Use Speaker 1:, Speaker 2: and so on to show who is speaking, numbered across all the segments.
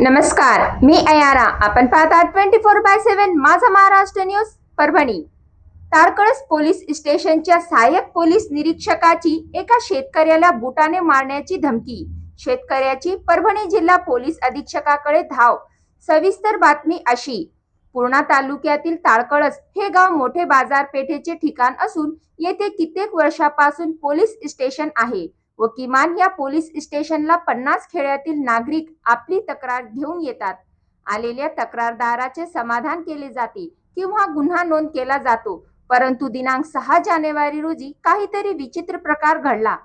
Speaker 1: नमस्कार मी अयारा. आपण पाहता twenty four by seven Majha Maharashtra news Parbhani. Tarkalas police स्टेशनच्या सहाय्यक पोलीस निरीक्षकाची एका शेतकऱ्याला बुटाने मारण्याची धमकी. शेतकऱ्याची परभणी जिल्हा पोलीस अधीक्षकाकडे धाव. सविस्तर बातमी अशी. पूर्णा तालुक्यातील ताळकळस हे गाव मोठे बाजारपेठेचे ठिकाण असून येथे कित्येक वर्षापासून पोलीस स्टेशन आहे. व किमान या पोलीस स्टेशनला पन्नास खेड्यातील नागरिक आपली तक्रार घेऊन येतात. आलेल्या तक्रारदाराचे समाधान केले जाते किंवा गुन्हा नोंद केला जातो. परंतु दिनांक सहा जानेवारी रोजी काहीतरी विचित्र प्रकार घडला.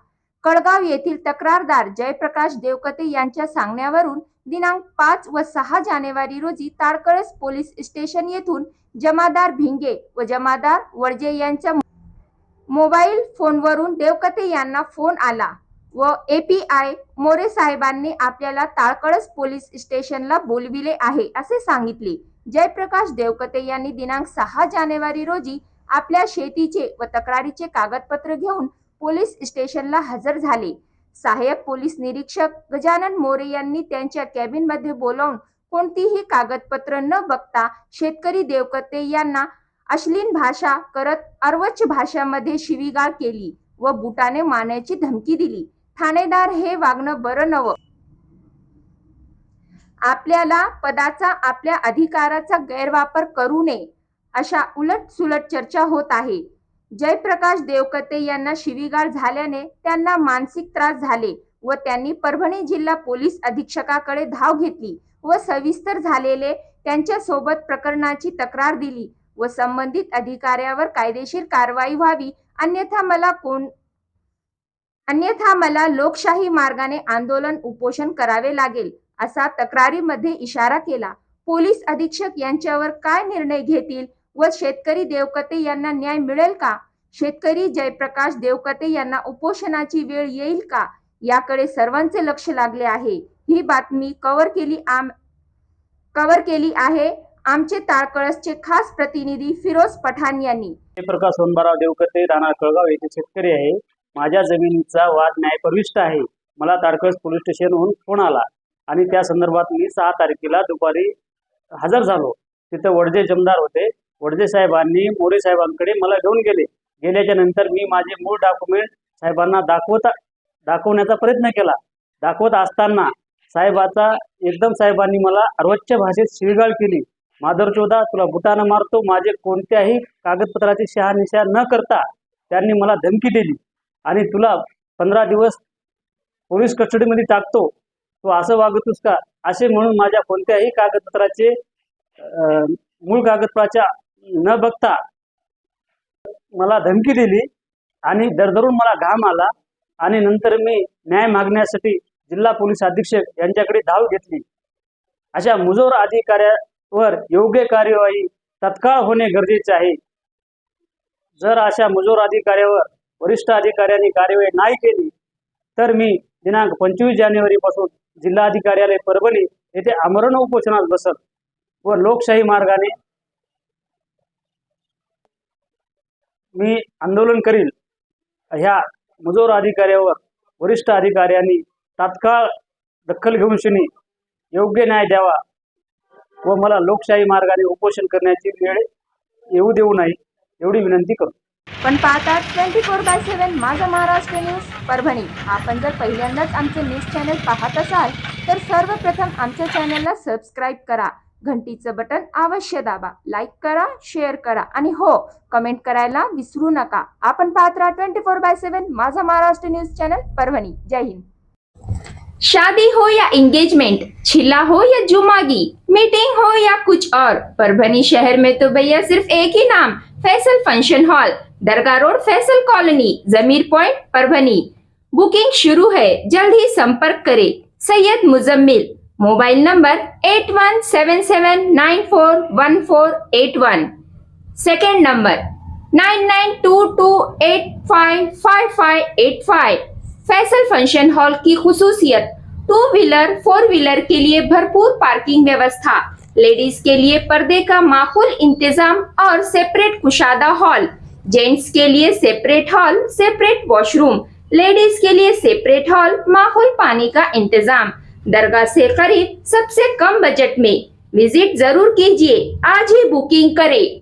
Speaker 1: कळगाव येथील तक्रारदार जयप्रकाश देवकते यांच्या सांगण्यावरून दिनांक पाच व सहा जानेवारी रोजी ताडकळस पोलीस स्टेशन येथून जमादार भिंगे व जमादार वडजे यांच्या मोबाईल फोनवरून देवकते यांना फोन आला. व ए पी आय मोरे साहेबांनी आपल्याला ताळकळस पोलीस स्टेशनला बोलविले आहे असे सांगितले. जयप्रकाश देवकते यांनी दिनांक सहा जानेवारी रोजी आपल्या शेतीचे व तक्रारीचे कागदपत्र घेऊन पोलीस स्टेशनला हजर झाले. सहाय्यक पोलीस निरीक्षक गजानन मोरे यांनी त्यांच्या कॅबिनमध्ये बोलावून कोणतीही कागदपत्र न बघता शेतकरी देवकते यांना अश्लीन भाषा करत अर्वच भाषामध्ये शिवीगाळ केली व बुटाने मारण्याची धमकी दिली. ठाणेदार हे वागणं बरं नवं आपल्याला पदाचा आपल्या अधिकाराचा गैरवापर करू नये अशा उलट सुलट चर्चा होत आहे. जयप्रकाश देवकते यांना शिवीगाळ झाल्याने त्यांना मानसिक त्रास झाले व त्यांनी परभणी जिल्हा पोलीस अधीक्षकाकडे धाव घेतली व सविस्तर झालेले त्यांच्यासोबत प्रकरणाची तक्रार दिली व संबंधित अधिकाऱ्यावर कायदेशीर कारवाई व्हावी अन्यथा मला कोण अन्यथा मला लोकशाही मार्गाने आंदोलन उपोषण करावे लागेल असा तक्रारीमध्ये इशारा केला. पोलीस अधीक्षक यांच्यावर काय निर्णय घेतील व शेतकरी देवकते यांना न्याय मिळेल का? शेतकरी जयप्रकाश देवकते यांना उपोषणाची वेळ येईल का? याकडे सर्वांचे लक्ष लागले आहे. ही बातमी कव्हर केली आम कव्हर केली आहे आमचे ताळकळसचे खास प्रतिनिधी फिरोज पठाण यांनी.
Speaker 2: प्रकाश सोनबाराव देवकते राणा कळगाव येथे शेतकरी आहे. माझ्या जमिनीचा वाद न्यायप्रविष्ट आहे. मला तारकळस पोलीस स्टेशनहून फोन आला आणि त्या संदर्भात मी सहा तारखेला दुपारी हजर झालो. तिथं वडजे जमदार होते. वडजे साहेबांनी मोरे साहेबांकडे मला घेऊन गेले. गेल्याच्यानंतर मी माझे मूळ डॉक्युमेंट साहेबांना दाखवता दाखवण्याचा प्रयत्न केला. दाखवत असताना साहेबाचा एकदम साहेबांनी मला अर्वच्च भाषेत शिवीगाळ केली. माधवचोदा तुला बुटानं मारतो माझे कोणत्याही कागदपत्राची शहानिशा न करता त्यांनी मला धमकी दिली. आणि तुला पंधरा दिवस पोलीस कस्टडीमध्ये टाकतो तू असं वागतोस का? असे म्हणून माझ्या कोणत्याही कागदपत्राचे मूळ कागदपत्राच्या न बघता मला धमकी दिली आणि दरदरून मला घाम आला आणि नंतर मी न्याय मागण्यासाठी जिल्हा पोलीस अधीक्षक यांच्याकडे धाव घेतली. अशा मुजोर अधिकाऱ्यावर योग्य कार्यवाही तत्काळ होणे गरजेचे आहे. जर अशा मुजोर अधिकाऱ्यावर वरिष्ठ अधिकाऱ्यांनी कार्यवाही नाही केली तर मी दिनांक पंचवीस जानेवारीपासून जिल्हाधिकार्यालय परभणी येथे आमरण उपोषणात बसत व लोकशाही मार्गाने मी आंदोलन करील ह्या मुजोर अधिकाऱ्यावर वरिष्ठ अधिकाऱ्यांनी तात्काळ दखल घेऊन शनी योग्य न्याय द्यावा व मला लोकशाही मार्गाने उपोषण करण्याची वेळ येऊ देऊ नाही एवढी विनंती करतो.
Speaker 1: पण पाहतात twenty four by seven Majha Maharashtra news Parbhani. आपण जर पहिल्यांदाच आमचे न्यूज चॅनल पाहत असाल तर सर्वप्रथम आमच्या चॅनलला सबस्क्राईब करा. घंटीचं बटन अवश्य दाबा. लाईक करा शेअर करा आणि हो कमेंट करायला विसरू नका. आपण पाहत राहा twenty four by seven Majha Maharashtra news channel Parbhani. जय हिंद. शादी हो या एंगेजमेंट छिला हो या जुमागी मीटिंग हो या कुछ और. परभणी शहर में तो भैया सिर्फ एक ही नाम फैसल फंक्शन हॉल दरगाह road Faisal colony, Zameer point, Parbhani. Booking शुरू है, जल्द ही संपर्क करें। Syed Muzammil, mobile number eight one seven seven nine four one four eight one. Second number, nine nine two two eight five five five eight five. Faisal function hall की खसूसियत two wheeler four wheeler के लिए भरपूर parking व्यवस्था। Ladies के लिए पर्दे का माकूल इंतज़ाम और सेपरेट कुशादा हॉल। जेंट्स के लिए separate hall, separate washroom, ladies के लिए सेपरेट हॉल, माहौल पानी का इंतज़ाम। दरगाह से करीब सबसे कम बजट में। विज़िट ज़रूर कीजिए, आज ही बुकिंग करें।